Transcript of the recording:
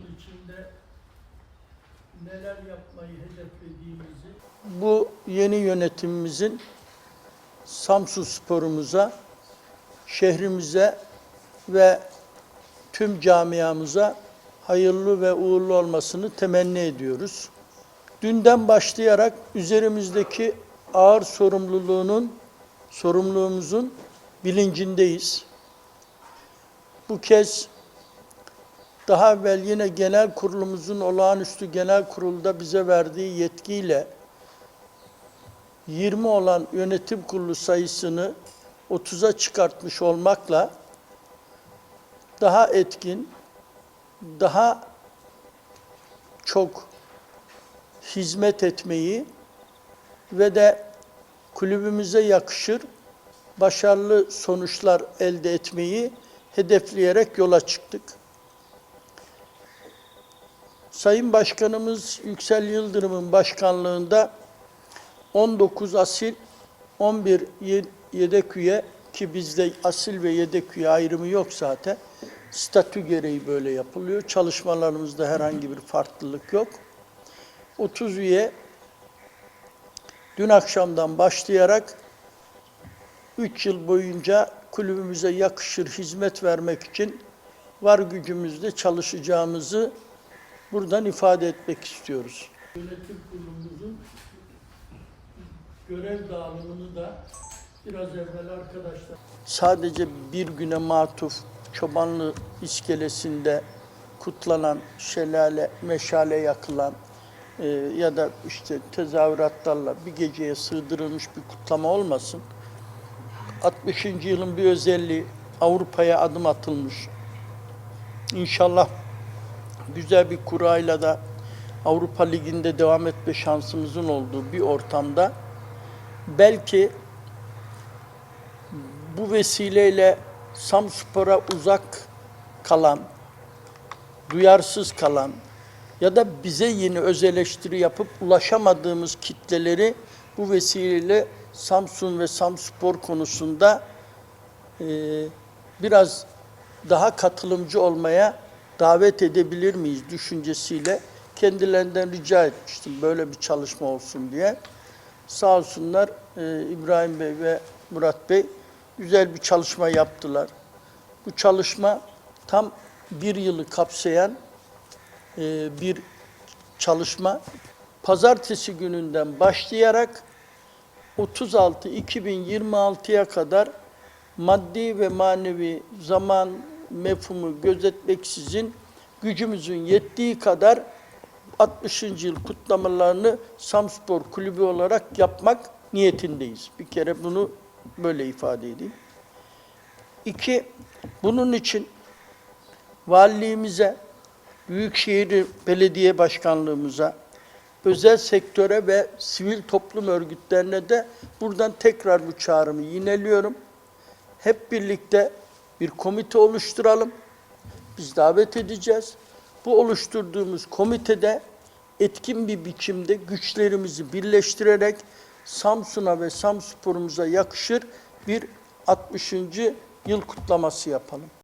içinde neler yapmayı hedeflediğimizi Bu yeni yönetimimizin Samsun sporumuza, şehrimize ve tüm camiamıza hayırlı ve uğurlu olmasını temenni ediyoruz. Dünden başlayarak üzerimizdeki ağır sorumluluğunun, sorumluluğumuzun bilincindeyiz. Bu kez daha evvel yine genel kurulumuzun olağanüstü genel kurulda bize verdiği yetkiyle 20 olan yönetim kurulu sayısını 30'a çıkartmış olmakla daha etkin, daha çok hizmet etmeyi ve de kulübümüze yakışır başarılı sonuçlar elde etmeyi hedefleyerek yola çıktık. Sayın Başkanımız Yüksel Yıldırım'ın başkanlığında 19 asil, 11 ye- yedek üye ki bizde asil ve yedek üye ayrımı yok zaten. Statü gereği böyle yapılıyor. Çalışmalarımızda herhangi bir farklılık yok. 30 üye dün akşamdan başlayarak 3 yıl boyunca kulübümüze yakışır hizmet vermek için var gücümüzle çalışacağımızı buradan ifade etmek istiyoruz. yönetim kurulumuzun görev dağılımını da biraz evvel arkadaşlar sadece bir güne matuf Çobanlı iskelesinde kutlanan şelale, meşale yakılan e, ya da işte tezahüratlarla bir geceye sığdırılmış bir kutlama olmasın. 60. yılın bir özelliği Avrupa'ya adım atılmış. İnşallah güzel bir kurayla da Avrupa Ligi'nde devam etme şansımızın olduğu bir ortamda belki bu vesileyle Samspor'a uzak kalan, duyarsız kalan ya da bize yeni öz eleştiri yapıp ulaşamadığımız kitleleri bu vesileyle Samsun ve Samspor konusunda e, biraz daha katılımcı olmaya davet edebilir miyiz düşüncesiyle kendilerinden rica etmiştim böyle bir çalışma olsun diye. Sağ olsunlar e, İbrahim Bey ve Murat Bey güzel bir çalışma yaptılar. Bu çalışma tam bir yılı kapsayan e, bir çalışma. Pazartesi gününden başlayarak 36 2026'ya kadar maddi ve manevi zaman mefhumu gözetmeksizin gücümüzün yettiği kadar 60. yıl kutlamalarını Samspor Kulübü olarak yapmak niyetindeyiz. Bir kere bunu böyle ifade edeyim. İki, bunun için valiliğimize, Büyükşehir Belediye Başkanlığımıza, özel sektöre ve sivil toplum örgütlerine de buradan tekrar bu çağrımı yineliyorum. Hep birlikte bir komite oluşturalım. Biz davet edeceğiz. Bu oluşturduğumuz komitede etkin bir biçimde güçlerimizi birleştirerek Samsun'a ve Samspor'umuza yakışır bir 60. yıl kutlaması yapalım.